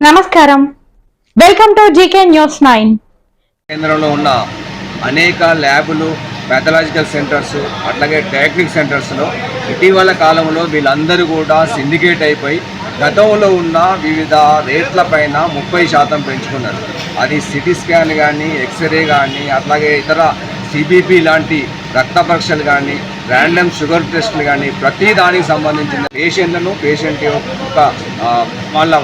నమస్కారం. Welcome to GK news nine కేంద్రంలో ఉన్న అనేక ల్యాబులు పెథలాజికల్ సెంటర్స్ అట్లాగే టెక్నిక్ సెంటర్స్లో ఇటీవల కాలంలో వీళ్ళందరూ కూడా సిండికేట్ అయిపోయి గతంలో ఉన్న వివిధ రేట్ల పైన ముప్పై శాతం పెంచుకున్నారు. అది సిటీ స్కాన్ కానీ ఎక్స్రే కానీ అట్లాగే ఇతర సిబిపి లాంటి రక్త పరీక్షలు కానీ ర్యాండమ్ షుగర్ టెస్ట్లు కానీ ప్రతి దానికి సంబంధించిన పేషెంట్లను పేషెంట్ యొక్క వాళ్ళ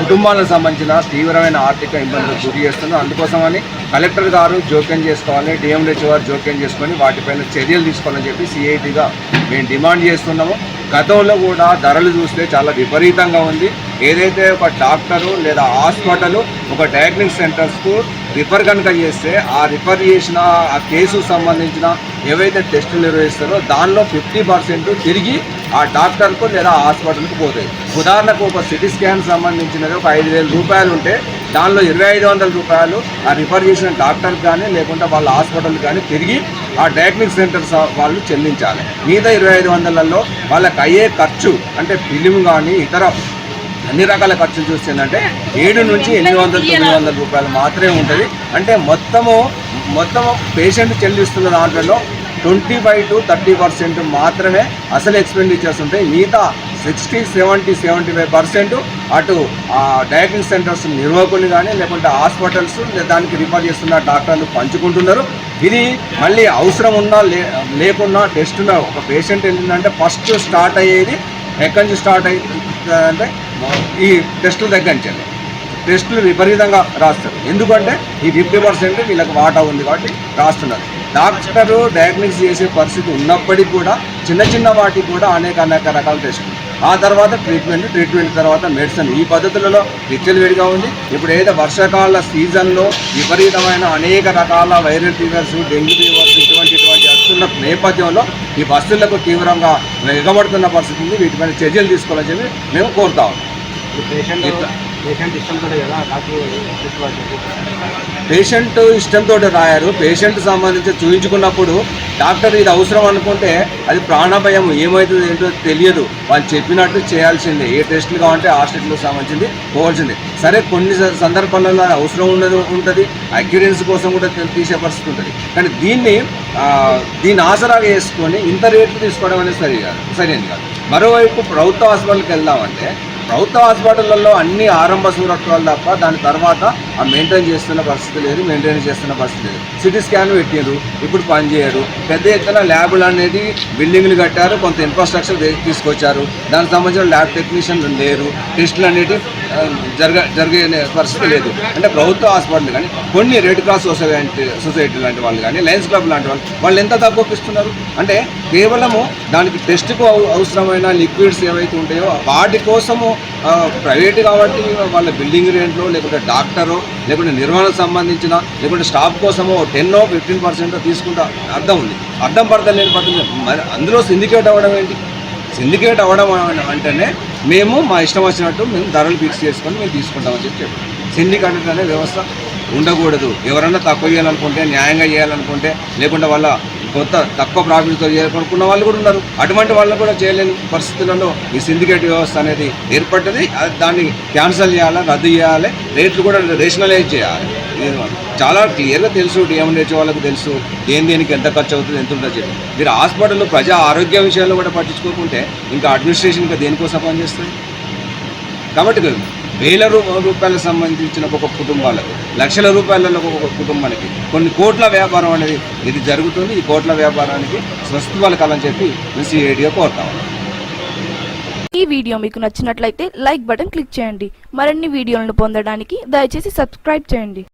కుటుంబాలకు సంబంధించిన తీవ్రమైన ఆర్థిక ఇబ్బందులకు గురి చేస్తున్నారు. అందుకోసమని కలెక్టర్ గారు జోక్యం చేసుకోవాలి డిఎంహెచ్ గారు జోక్యం చేసుకొని వాటిపైన చర్యలు తీసుకోవాలని చెప్పి సిఐటిగా మేము డిమాండ్ చేస్తున్నాము. గతంలో కూడా ధరలు చూస్తే చాలా విపరీతంగా ఉంది. ఏదైతే ఒక డాక్టరు లేదా హాస్పిటల్ ఒక డయాగ్నిక్ సెంటర్స్కు రిఫర్ కనుక చేస్తే ఆ రిఫర్ చేసిన ఆ కేసుకు సంబంధించిన ఏవైతే టెస్టులు నిర్వహిస్తారో దానిలో ఫిఫ్టీ పర్సెంట్ తిరిగి ఆ డాక్టర్కు లేదా హాస్పిటల్కి పోతాయి. ఉదాహరణకు ఒక సిటీ స్కాన్ సంబంధించినది ఒక ఐదు వేల రూపాయలు ఉంటే దానిలో ఇరవై ఐదు వందల రూపాయలు ఆ రిఫర్ చేసిన డాక్టర్కి కానీ లేకుంటే వాళ్ళ హాస్పిటల్కి కానీ తిరిగి ఆ డయాగ్నిక్ సెంటర్స్ వాళ్ళు చెల్లించాలి. మిగతా ఇరవై ఐదు వందలలో వాళ్ళకి అయ్యే ఖర్చు అంటే ఫిలిం కానీ ఇతర అన్ని రకాల ఖర్చులు చూస్తుందంటే ఏడు నుంచి ఎనిమిది వందల తొమ్మిది వందల రూపాయలు మాత్రమే ఉంటుంది. అంటే మొత్తము మొత్తము పేషెంట్ చెల్లిస్తున్న దాంట్లో twenty five to thirty percent మాత్రమే అసలు ఎక్స్పెండిచర్స్ ఉంటాయి. మిగతా sixty seventy seventy five percent అటు డయాగ్నిక్ సెంటర్స్ నిర్వాహకులు కానీ లేకుంటే హాస్పిటల్స్ దానికి రిఫర్ చేస్తున్న డాక్టర్లు పంచుకుంటున్నారు. ఇది మళ్ళీ అవసరం ఉన్నా లే లేకున్నా టెస్ట్ ఒక పేషెంట్ ఏంటంటే ఫస్ట్ స్టార్ట్ అయ్యేది ఎక్కడి నుంచి స్టార్ట్ అయ్యి అంటే ఈ టెస్టుల దగ్గర నుంచి టెస్టులు విపరీతంగా రాస్తారు. ఎందుకంటే ఈ ఫిఫ్టీ పర్సెంట్ వీళ్ళకి వాటా ఉంది కాబట్టి రాస్తున్నారు. డాక్టరు డయాగ్నోస్ చేసే పరిస్థితి ఉన్నప్పటికీ కూడా చిన్న చిన్న వాటికి కూడా అనేక అనేక రకాల టెస్టులు. ఆ తర్వాత ట్రీట్మెంట్ ట్రీట్మెంట్ తర్వాత మెడిసిన్. ఈ పద్ధతులలో విచ్చలవిడిగా ఉంది. ఇప్పుడు ఏదో వర్షాకాల సీజన్లో విపరీతమైన అనేక రకాల వైరల్ ఫీవర్స్ డెంగ్యూ ఫీవర్స్ వస్తున్న నేపథ్యంలో ఈ బస్సులకు తీవ్రంగా ఎగబడుతున్న పరిస్థితి ఉంది. వీటిపైన చర్యలు తీసుకోవాలని చెప్పి మేము కోరుతా ఉన్నాం. పేషెంట్ ఇష్టంతో రాయారు. పేషెంట్ సంబంధించి చూయించుకున్నప్పుడు డాక్టర్ ఇది అవసరం అనుకుంటే అది ప్రాణభయం ఏమవుతుంది ఏంటో తెలియదు. వాళ్ళు చెప్పినట్టు చేయాల్సిందే. ఏ టెస్టులు కావాలంటే హాస్పిటల్కి సంబంధించింది పోవాల్సిందే. సరే కొన్ని సందర్భాలలో అవసరం ఉన్నది ఉంటుంది. అక్యూరెన్స్ కోసం కూడా తీసే పరిస్థితి ఉంటుంది. కానీ దీన్ని దీన్ని ఆసరాగా వేసుకొని ఇంత రేట్లు తీసుకోవడం అనేది సరి కాదు సరైనది కాదు. మరోవైపు ప్రభుత్వ హాస్పిటల్కి వెళ్దామంటే ప్రభుత్వ హాస్పిటల్లో అన్ని ఆరంభ సూరత్వాలు తప్ప దాని తర్వాత ఆ మెయింటైన్ చేస్తున్న పరిస్థితి లేదు మెయింటైన్ చేస్తున్న పరిస్థితి లేదు. సిటీ స్కాన్ పెట్టారు ఇప్పుడు పని చేయరు. పెద్ద ఎత్తున ల్యాబులు అనేది బిల్డింగ్లు కట్టారు కొంత ఇన్ఫ్రాస్ట్రక్చర్ తీసుకొచ్చారు. దానికి సంబంధించిన ల్యాబ్ టెక్నీషియన్లు లేరు. టెస్టులు అనేవి జరగ జరిగే పరిస్థితి లేదు. అంటే ప్రభుత్వ హాస్పిటల్ కానీ కొన్ని రెడ్ క్రాస్ సొసైటీ సొసైటీ లాంటి వాళ్ళు కానీ లయన్స్ క్లబ్ లాంటి వాళ్ళు వాళ్ళు ఎంత తక్కువకి ఇస్తున్నారు అంటే కేవలము దానికి టెస్ట్కు అవసరమైన లిక్విడ్స్ ఏవైతే ఉంటాయో వాటి కోసము ప్రైవేట్ కాబట్టి వాళ్ళ బిల్డింగ్ రెంట్లో లేకుంటే డాక్టరు లేకుంటే నిర్వహణకు సంబంధించిన లేకుంటే స్టాఫ్ కోసము టెన్నో ఫిఫ్టీన్ పర్సెంట్ తీసుకుంటా అర్థం ఉంది. అర్థం పడతలేని పడుతుంది మరి అందులో సిండికేట్ అవ్వడం ఏంటి? సిండికేట్ అవ్వడం అంటేనే మేము మా ఇష్టం వచ్చినట్టు మేము ధరలు ఫిక్స్ చేసుకొని మేము తీసుకుంటామని చెప్పి చెప్పాం సిండికేట్ అనే వ్యవస్థ ఉండకూడదు. ఎవరన్నా తక్కువ చేయాలనుకుంటే న్యాయంగా చేయాలనుకుంటే లేకుంటే వాళ్ళ కొత్త తక్కువ ప్రాఫిట్తో చేయాలనుకున్న వాళ్ళు కూడా ఉన్నారు. అటువంటి వాళ్ళు కూడా చేయలేని పరిస్థితులలో ఈ సిండికేట్ వ్యవస్థ అనేది ఏర్పడ్డది. అది దాన్ని క్యాన్సిల్ చేయాలి రద్దు చేయాలి రేట్లు కూడా రేషనలైజ్ చేయాలి. చాలా క్లియర్గా తెలుసు డిఎంహెచ్ వాళ్ళకి తెలుసు దేని దేనికి ఎంత ఖర్చు అవుతుంది ఎంత ఉంటుందో చెప్పి. మీరు హాస్పిటల్లో ప్రజా ఆరోగ్య విషయాల్లో కూడా పట్టించుకోకుంటే ఇంకా అడ్మినిస్ట్రేషన్ ఇంకా దేనికోసం పనిచేస్తుంది? కాబట్టి వేల రూపాయలకు సంబంధించిన ఒక కుటుంబాలకు లక్షల రూపాయలలో ఒక కుటుంబానికి కొన్ని కోట్ల వ్యాపారం అనేది ఇది జరుగుతుంది. ఈ కోట్ల వ్యాపారానికి స్వస్థ పలకాలని చెప్పి సిఐడిగా కోరుతాం ఈ వీడియో మీకు నచ్చినట్లయితే లైక్ బటన్ క్లిక్ చేయండి. మరిన్ని వీడియోలను పొందడానికి దయచేసి సబ్స్క్రైబ్ చేయండి.